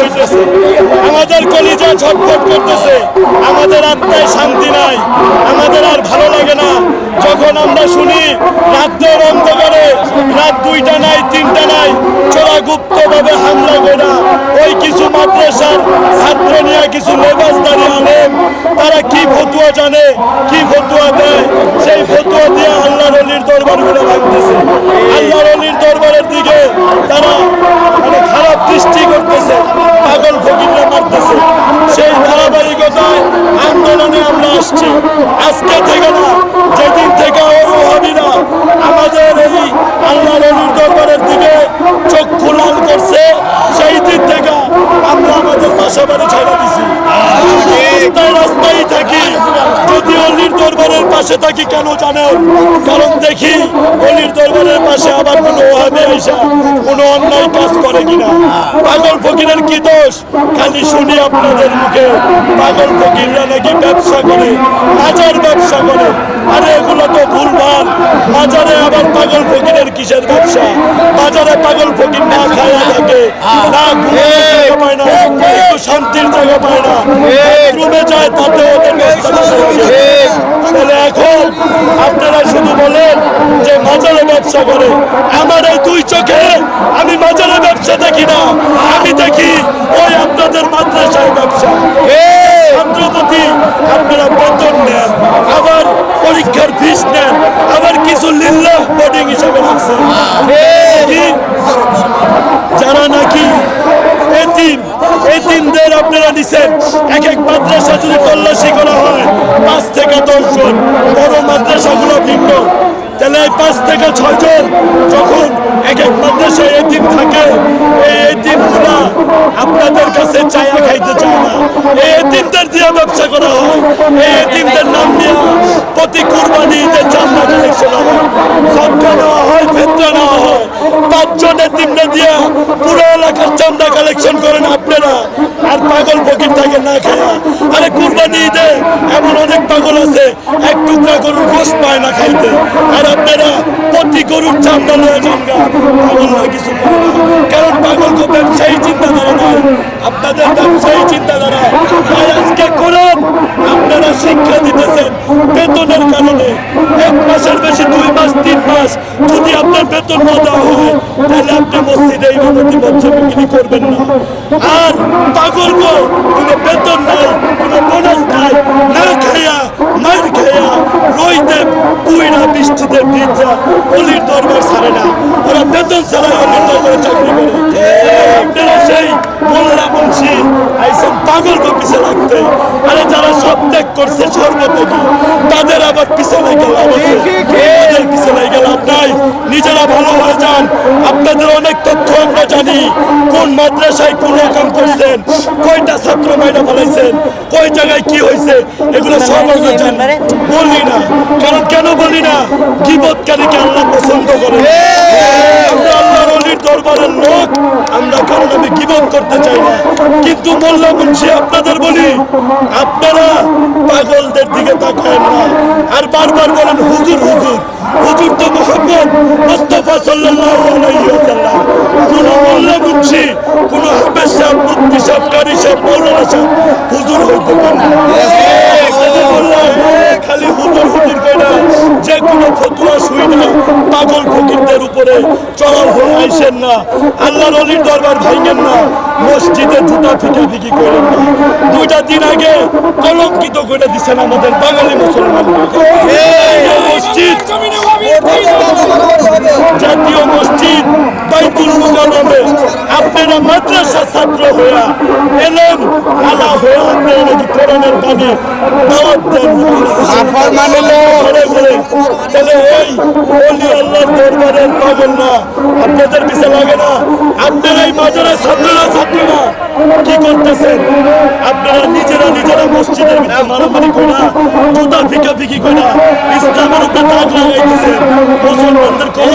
হইতেছে। আমাদের কলিজা ছটফট করতেছে। আমাদের আত্মায় শান্তি নাই। আমাদের আর ভালো লাগে না। যখন আমরা শুনি রাত্রের অন্ধকারে, রাত দুইটা নাই, তিনটা নাই, চোরা গুপ্তভাবে হামলা করে ওই কিছু মাদ্রাসার ছাত্র নিয়ে কিছু লেবাসদারি আলেম, তারা কি ফতুয়া জানে, কি ফতুয়া দেয়? সেই ফতুয়া দিয়ে আল্লাহ রলির দরবারগুলো ভাঙতেছে আসছি। আজকে থেকে না, যেদিন থেকে ওহাবিরা আমাদের এই আল্লাহ রলির দরবারের দিকে চক্ষু লাল করছে সেই দিন থেকে আমরা আমাদের বাসা বাড়ি ছেড়ে দিছি। রাস্তায় রাস্তায় থাকি, যদি অলির দরবারের পাশে থাকি কেন জানেন? কারণ দেখি, অলির দরবারের পাশে আবার কোনো আইসা, কোনো অন্যায় কাজ করে পাগল ফকিরের কি দোষ? খালি শুনি আপনাদের মুখে। পাগল ফকিররা নাকি ব্যবসা করে মাজার ব্যবসা করে। আরে এগুলো তো ভুলভাল। বাজারে আবার পাগল ফকিরের কিসের ব্যবসা? বাজারে পাগল ফকির না খায়া থাকে। না শান্তির জায়গা পায় না। রুমে যায়, তাতে ওদের তাহলে এখন আপনারা শুধু বলেন যে মাজারে ব্যবসা করে। আমার এই দুই চোখে আমি মাজারে ব্যবসা দেখি না আমি দেখি ওই আপনাদের মাদ্রাসায় ব্যবসা ছাত্রপতি আপনারা বেতন নেন আবার পরীক্ষার ফিস নেন আবার কিছু লিল্লাহ বোর্ডিং হিসাবে রাখছেন কি? যারা নাকি এতিম এতিমদের আপনারা নিছেন। এক এক মাদ্রাসা যদি তল্লাশি করা হয়, পাঁচ থেকে দশজন। বড় মাদ্রাসাগুলো ভিন্ন। তাহলে এই পাঁচ থেকে ছয়জন যখন এক এক মাদ্রাসায় এতিম থাকে, এই এতিমগুলা আপনাদের কাছে চায়া খাইতে চায় না। এই এতিমদের দিয়ে ব্যবসা করা হয়। এই এতিমদের নাম নিয়ে প্রতি কুরবানি ঈদের চান্দা কালেকশন হয় সবটা নেওয়া হয়, ফেতরা নেওয়া হয় পাঁচজন এতিমনে দিয়ে পুরো এলাকার চান্দা কালেকশন করেন আপনারা। আর পাগল ফকির থাকে না খায়া। আরে কুরবানি ঈদে এমন অনেক পাগল আছে, এক টুকরা গরুর গোস পায় না খাইতে। আর আপনারা প্রতি গরুর চান্দা নিয়ে চান্দা পাগলরা কিছু পায় না। কারণ পাগল কো ব্যবসায়ী চিন্তাধারা নয়। আপনাদের ব্যবসায়ী চিন্তাধারা তাই আজকে কোরআন আপনারা শিক্ষা দিতেছেন বেতনের কারণে। এক মাসের বেশি দুই মাস, তিন মাস বেতন না দেওয়া হয় তাহলে আপনি মসজিদে ইমামতি মঞ্চে বিক্রি করবেন না। আর পাগল কোনো বেতন নাই, কোনো বোনাস নাই না খাইয়া মার খাইয়া রইতে পুইরা বৃষ্টিতে ভিজা, অলির দরবার ছাড়ে না। ওরা বেতন ছাড়াই অলির দরবারে চাকরি করে। আপনারা সেই মোল্লা মুন্সি আইসেন পাগল গো পিছে লাগতে। আরে যারা সব ত্যাগ করছে তাদের নিজেরা ভালো হয়ে যান। আপনাদের অনেক তথ্য আমরা জানি। কোন মাদ্রাসায় কোন রকম করছেন? কয়টা ছাত্র মাইনা ফেলাইছেন? কয় জায়গায় কি হয়েছে? এগুলো সব আমরা জানি। বলি না। কারণ কেন বলি না? কিবতকারীকে আল্লাহ পছন্দ করে আমরা আল্লাহর অলির দরবারের লোক। আমরা কারণ আমি গিবত করতে চাই না। কিন্তু মোল্লা মুন্সি আপনাদের বলি আপনারা পাগলদের দিকে তাকায় না। আর বারবার বলেন হুজুর হুজুর সাল্লাল্লাহু আলাইহি ওয়াসাল্লাম। কোন মোল্লা মুন্সি কোন হাফেজ সাহেব মুফতি সাহেব কারি সাহেব মৌলানা সাহেব হুজুর হইতে পারে না। আমি বললাম, খালি হুজুর হুজুর কইরা যে কোনো ফতুয়া শুই না পাগল ফকিরদের উপরে চড়াও হয়ে আইসেন না আল্লাহর অলির দরবার ভাঙেন না মসজিদে জুতা ফিকে ফিকি করেন না। দুইটা দিন আগে কলঙ্কিত করে দিচ্ছেন আমাদের বাঙালি মুসলমান মসজিদ জাতীয় মসজিদ বাইতুল মুকাররমে। আপনারা মাদ্রাসা ছাত্র হইয়া এলেন, আলা হইয়া আপনারা নাকি কোরআনের পানি দাওয়াত দেন। ঘরে ঘরে। তাহলে ওলি আল্লাহর পাগল না। আপনাদের পিছে লাগে না। আপনারা এই ছাত্ররা ছাত্ররা কি করতেছেন? আপনারা নিজেরা নিজেরা মসজিদের ভিতরে মারামারি করে জুতা ফিকা ফিকি করে ইসলামের উপরে দাগ লাগাইতেছেন? মুসলমানদের